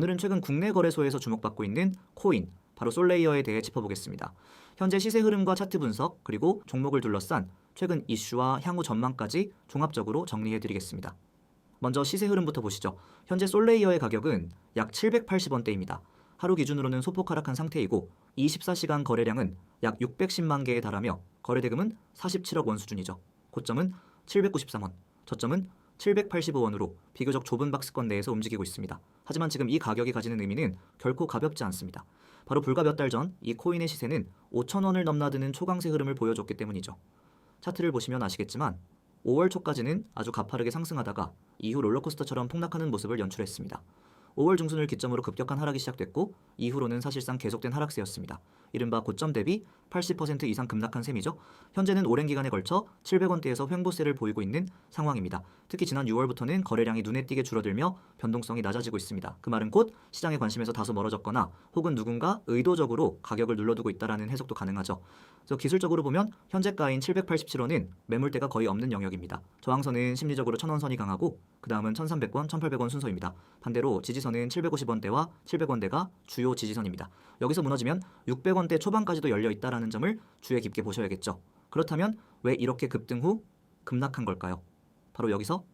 오늘은 최근 국내 거래소에서 주목받고 있는 코인, 바로 솔레이어에 대해 짚어보겠습니다. 현재 시세 흐름과 차트 분석, 그리고 종목을 둘러싼 최근 이슈와 향후 전망까지 종합적으로 정리해드리겠습니다. 먼저 시세 흐름부터 보시죠. 현재 솔레이어의 가격은 약 780원대입니다. 하루 기준으로는 소폭 하락한 상태이고 24시간 거래량은 약 610만 개에 달하며 거래대금은 47억 원 수준이죠. 고점은 793원, 저점은 785원으로 비교적 좁은 박스권 내에서 움직이고 있습니다. 하지만 지금 이 가격이 가지는 의미는 결코 가볍지 않습니다. 바로 불과 몇 달 전 이 코인의 시세는 5천원을 넘나드는 초강세 흐름을 보여줬기 때문이죠. 차트를 보시면 아시겠지만 5월 초까지는 아주 가파르게 상승하다가 이후 롤러코스터처럼 폭락하는 모습을 연출했습니다. 5월 중순을 기점으로 급격한 하락이 시작됐고 이후로는 사실상 계속된 하락세였습니다. 이른바 고점 대비 80% 이상 급락한 셈이죠. 현재는 오랜 기간에 걸쳐 700원대에서 횡보세를 보이고 있는 상황입니다. 특히 지난 6월부터는 거래량이 눈에 띄게 줄어들며 변동성이 낮아지고 있습니다. 그 말은 곧 시장의 관심에서 다소 멀어졌거나 혹은 누군가 의도적으로 가격을 눌러두고 있다라는 해석도 가능하죠. 그래서 기술적으로 보면 현재가인 787원은 매물대가 거의 없는 영역입니다. 저항선은 심리적으로 1000원선이 강하고 그 다음은 1300원, 1800원 순서입니다. 반대로 지지선은 750원대와 700원대가 주요 지지선입니다. 여기서 무너지면 600원대 초반까지도 열려 있다라는 점을 주의 깊게 보셔야겠죠. 그렇다면 왜 이렇게 급등 후 급락한 걸까요? 바로 여기서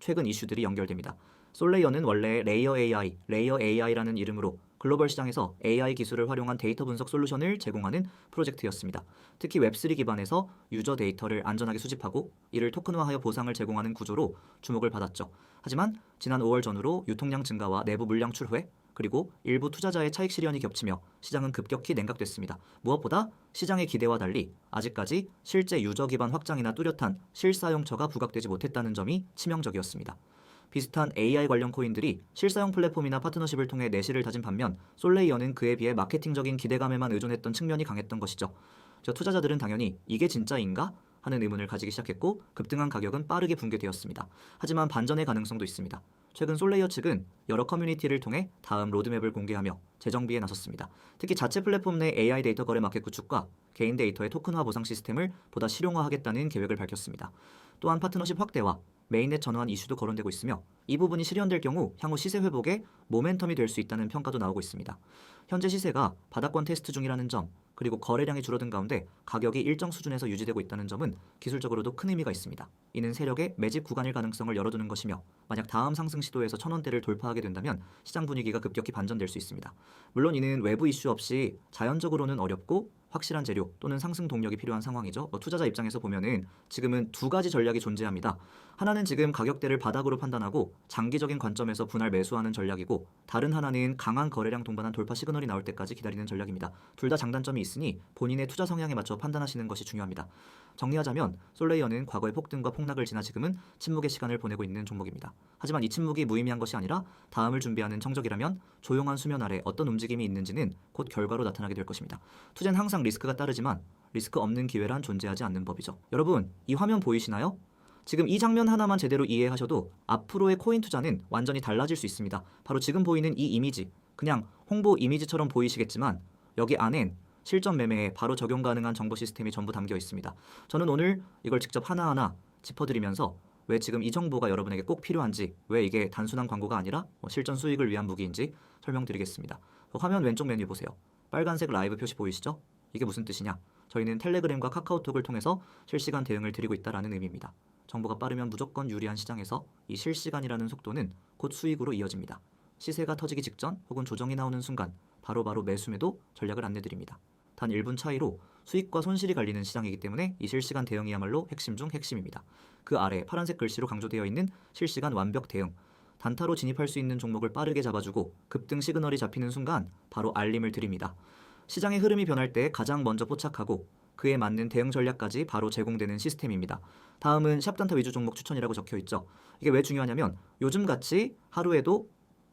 최근 이슈들이 연결됩니다. 솔레이어는 원래 레이어 AI, 레이어 AI라는 이름으로 글로벌 시장에서 AI 기술을 활용한 데이터 분석 솔루션을 제공하는 프로젝트였습니다. 특히 웹3 기반에서 유저 데이터를 안전하게 수집하고 이를 토큰화하여 보상을 제공하는 구조로 주목을 받았죠. 하지만 지난 5월 전후로 유통량 증가와 내부 물량 출회 그리고 일부 투자자의 차익 실현이 겹치며 시장은 급격히 냉각됐습니다. 무엇보다 시장의 기대와 달리 아직까지 실제 유저 기반 확장이나 뚜렷한 실사용처가 부각되지 못했다는 점이 치명적이었습니다. 비슷한 AI 관련 코인들이 실사용 플랫폼이나 파트너십을 통해 내실을 다진 반면 솔레이어는 그에 비해 마케팅적인 기대감에만 의존했던 측면이 강했던 것이죠. 저 투자자들은 당연히 이게 진짜인가? 하는 의문을 가지기 시작했고 급등한 가격은 빠르게 붕괴되었습니다. 하지만 반전의 가능성도 있습니다. 최근 솔레이어 측은 여러 커뮤니티를 통해 다음 로드맵을 공개하며 재정비에 나섰습니다. 특히 자체 플랫폼 내 AI 데이터 거래 마켓 구축과 개인 데이터의 토큰화 보상 시스템을 보다 실용화하겠다는 계획을 밝혔습니다. 또한 파트너십 확대와 메인넷 전환 이슈도 거론되고 있으며 이 부분이 실현될 경우 향후 시세 회복에 모멘텀이 될 수 있다는 평가도 나오고 있습니다. 현재 시세가 바닥권 테스트 중이라는 점 그리고 거래량이 줄어든 가운데 가격이 일정 수준에서 유지되고 있다는 점은 기술적으로도 큰 의미가 있습니다. 이는 세력의 매집 구간일 가능성을 열어두는 것이며 만약 다음 상승 시도에서 천 원대를 돌파하게 된다면 시장 분위기가 급격히 반전될 수 있습니다. 물론 이는 외부 이슈 없이 자연적으로는 어렵고 확실한 재료 또는 상승 동력이 필요한 상황이죠. 어, 투자자 입장에서 보면은 지금은 두 가지 전략이 존재합니다. 하나는 지금 가격대를 바닥으로 판단하고 장기적인 관점에서 분할 매수하는 전략이고 다른 하나는 강한 거래량 동반한 돌파 시그널이 나올 때까지 기다리는 전략입니다. 둘 다 장단점이 있으니 본인의 투자 성향에 맞춰 판단하시는 것이 중요합니다. 정리하자면 솔레이어는 과거의 폭등과 폭락을 지나 지금은 침묵의 시간을 보내고 있는 종목입니다. 하지만 이 침묵이 무의미한 것이 아니라 다음을 준비하는 청적이라면 조용한 수면 아래 어떤 움직임이 있는지는 곧 결과로 나타나게 될 것입니다. 투자는 항상 리스크가 따르지만 리스크 없는 기회란 존재하지 않는 법이죠. 여러분, 이 화면 보이시나요? 지금 이 장면 하나만 제대로 이해하셔도 앞으로의 코인 투자는 완전히 달라질 수 있습니다. 바로 지금 보이는 이 이미지, 그냥 홍보 이미지처럼 보이시겠지만 여기 안엔 실전 매매에 바로 적용 가능한 정보 시스템이 전부 담겨 있습니다. 저는 오늘 이걸 직접 하나하나 짚어드리면서 왜 지금 이 정보가 여러분에게 꼭 필요한지, 왜 이게 단순한 광고가 아니라 뭐 실전 수익을 위한 무기인지 설명드리겠습니다. 화면 왼쪽 메뉴 보세요. 빨간색 라이브 표시 보이시죠? 이게 무슨 뜻이냐? 저희는 텔레그램과 카카오톡을 통해서 실시간 대응을 드리고 있다라는 의미입니다. 정보가 빠르면 무조건 유리한 시장에서 이 실시간이라는 속도는 곧 수익으로 이어집니다. 시세가 터지기 직전 혹은 조정이 나오는 순간 바로바로 매수매도 전략을 안내드립니다. 단 1분 차이로 수익과 손실이 갈리는 시장이기 때문에 이 실시간 대응이야말로 핵심 중 핵심입니다. 그 아래 파란색 글씨로 강조되어 있는 실시간 완벽 대응. 단타로 진입할 수 있는 종목을 빠르게 잡아주고 급등 시그널이 잡히는 순간 바로 알림을 드립니다. 시장의 흐름이 변할 때 가장 먼저 포착하고 그에 맞는 대응 전략까지 바로 제공되는 시스템입니다. 다음은 샵단타 위주 종목 추천이라고 적혀 있죠. 이게 왜 중요하냐면 요즘 같이 하루에도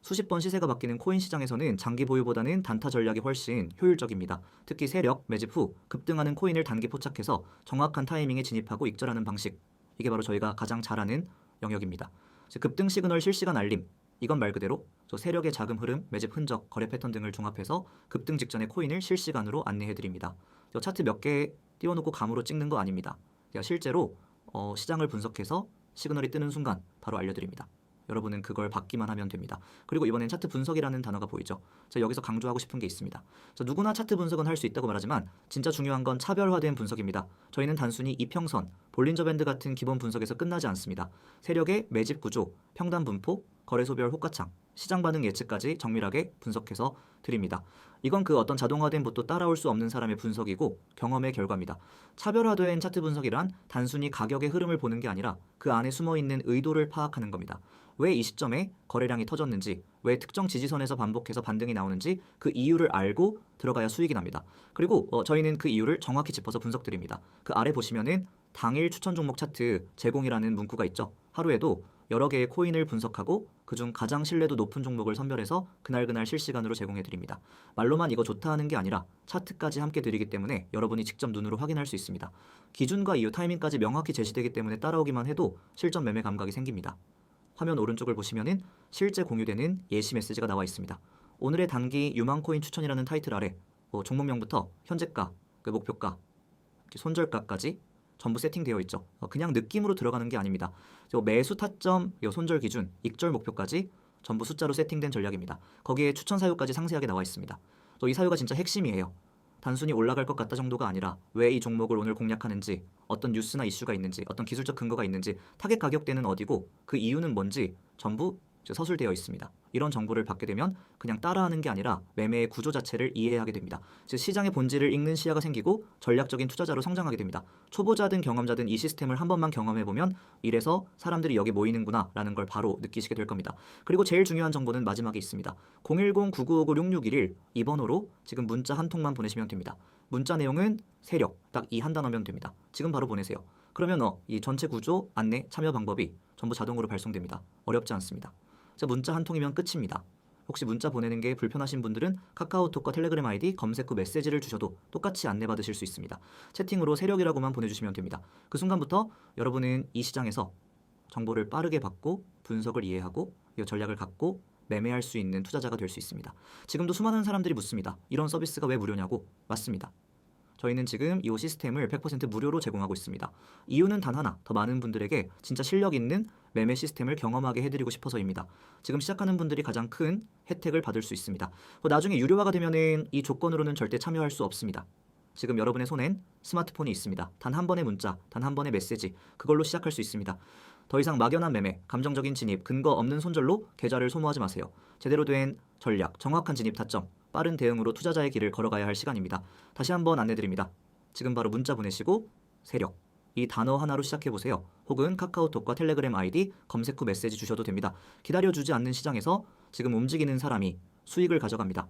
수십 번 시세가 바뀌는 코인 시장에서는 장기 보유보다는 단타 전략이 훨씬 효율적입니다. 특히 세력 매집 후 급등하는 코인을 단기 포착해서 정확한 타이밍에 진입하고 익절하는 방식. 이게 바로 저희가 가장 잘하는 영역입니다. 즉, 급등 시그널 실시간 알림. 이건 말 그대로 저 세력의 자금 흐름, 매집 흔적, 거래 패턴 등을 종합해서 급등 직전의 코인을 실시간으로 안내해 드립니다. 저 차트 몇 개 띄워놓고 감으로 찍는 거 아닙니다. 제가 실제로 어, 시장을 분석해서 시그널이 뜨는 순간 바로 알려드립니다. 여러분은 그걸 받기만 하면 됩니다. 그리고 이번엔 차트 분석이라는 단어가 보이죠. 자, 여기서 강조하고 싶은 게 있습니다. 자, 누구나 차트 분석은 할 수 있다고 말하지만 진짜 중요한 건 차별화된 분석입니다. 저희는 단순히 이평선, 볼린저 밴드 같은 기본 분석에서 끝나지 않습니다. 세력의 매집 구조, 평단 분포, 거래소별 호가창, 시장 반응 예측까지 정밀하게 분석해서 드립니다. 이건 그 어떤 자동화된 봇도 따라올 수 없는 사람의 분석이고 경험의 결과입니다. 차별화된 차트 분석이란 단순히 가격의 흐름을 보는 게 아니라 그 안에 숨어 있는 의도를 파악하는 겁니다. 왜 이 시점에 거래량이 터졌는지, 왜 특정 지지선에서 반복해서 반등이 나오는지 그 이유를 알고 들어가야 수익이 납니다. 그리고 어, 저희는 그 이유를 정확히 짚어서 분석드립니다. 그 아래 보시면은 당일 추천 종목 차트 제공이라는 문구가 있죠. 하루에도 여러 개의 코인을 분석하고 그중 가장 신뢰도 높은 종목을 선별해서 그날그날 실시간으로 제공해 드립니다. 말로만 이거 좋다 하는 게 아니라 차트까지 함께 드리기 때문에 여러분이 직접 눈으로 확인할 수 있습니다. 기준과 이유, 타이밍까지 명확히 제시되기 때문에 따라오기만 해도 실전 매매 감각이 생깁니다. 화면 오른쪽을 보시면은 실제 공유되는 예시 메시지가 나와 있습니다. 오늘의 단기 유망코인 추천이라는 타이틀 아래 뭐 종목명부터 현재가, 그 목표가, 손절가까지 전부 세팅되어 있죠. 어, 그냥 느낌으로 들어가는 게 아닙니다. 저 매수 타점, 요 손절 기준, 익절 목표까지 전부 숫자로 세팅된 전략입니다. 거기에 추천 사유까지 상세하게 나와 있습니다. 또이 사유가 진짜 핵심이에요. 단순히 올라갈 것 같다 정도가 아니라 왜 이 종목을 오늘 공략하는지, 어떤 뉴스나 이슈가 있는지, 어떤 기술적 근거가 있는지, 타겟 가격대는 어디고 그 이유는 뭔지 전부 서술되어 있습니다. 이런 정보를 받게 되면 그냥 따라하는 게 아니라 매매의 구조 자체를 이해하게 됩니다. 즉 시장의 본질을 읽는 시야가 생기고 전략적인 투자자로 성장하게 됩니다. 초보자든 경험자든 이 시스템을 한 번만 경험해 보면 이래서 사람들이 여기 모이는구나라는 걸 바로 느끼시게 될 겁니다. 그리고 제일 중요한 정보는 마지막에 있습니다. 010-9959-6611 이 번호로 지금 문자 한 통만 보내시면 됩니다. 문자 내용은 세력 딱 이 한 단어면 됩니다. 지금 바로 보내세요. 그러면 어, 이 전체 구조, 안내, 참여 방법이 전부 자동으로 발송됩니다. 어렵지 않습니다. 자, 문자 한 통이면 끝입니다. 혹시 문자 보내는 게 불편하신 분들은 카카오톡과 텔레그램 아이디 검색 후 메시지를 주셔도 똑같이 안내받으실 수 있습니다. 채팅으로 세력이라고만 보내주시면 됩니다. 그 순간부터 여러분은 이 시장에서 정보를 빠르게 받고 분석을 이해하고 이 전략을 갖고 매매할 수 있는 투자자가 될 수 있습니다. 지금도 수많은 사람들이 묻습니다. 이런 서비스가 왜 무료냐고? 맞습니다. 저희는 지금 이 시스템을 100% 무료로 제공하고 있습니다. 이유는 단 하나, 더 많은 분들에게 진짜 실력 있는 매매 시스템을 경험하게 해드리고 싶어서입니다. 지금 시작하는 분들이 가장 큰 혜택을 받을 수 있습니다. 어, 나중에 유료화가 되면은 이 조건으로는 절대 참여할 수 없습니다. 지금 여러분의 손엔 스마트폰이 있습니다. 단 한 번의 문자, 단 한 번의 메시지, 그걸로 시작할 수 있습니다. 더 이상 막연한 매매, 감정적인 진입, 근거 없는 손절로 계좌를 소모하지 마세요. 제대로 된 전략, 정확한 진입 타점, 빠른 대응으로 투자자의 길을 걸어가야 할 시간입니다. 다시 한번 안내드립니다. 지금 바로 문자 보내시고 세력 이 단어 하나로 시작해 보세요. 혹은 카카오톡과 텔레그램 아이디 검색 후 메시지 주셔도 됩니다. 기다려 주지 않는 시장에서 지금 움직이는 사람이 수익을 가져갑니다.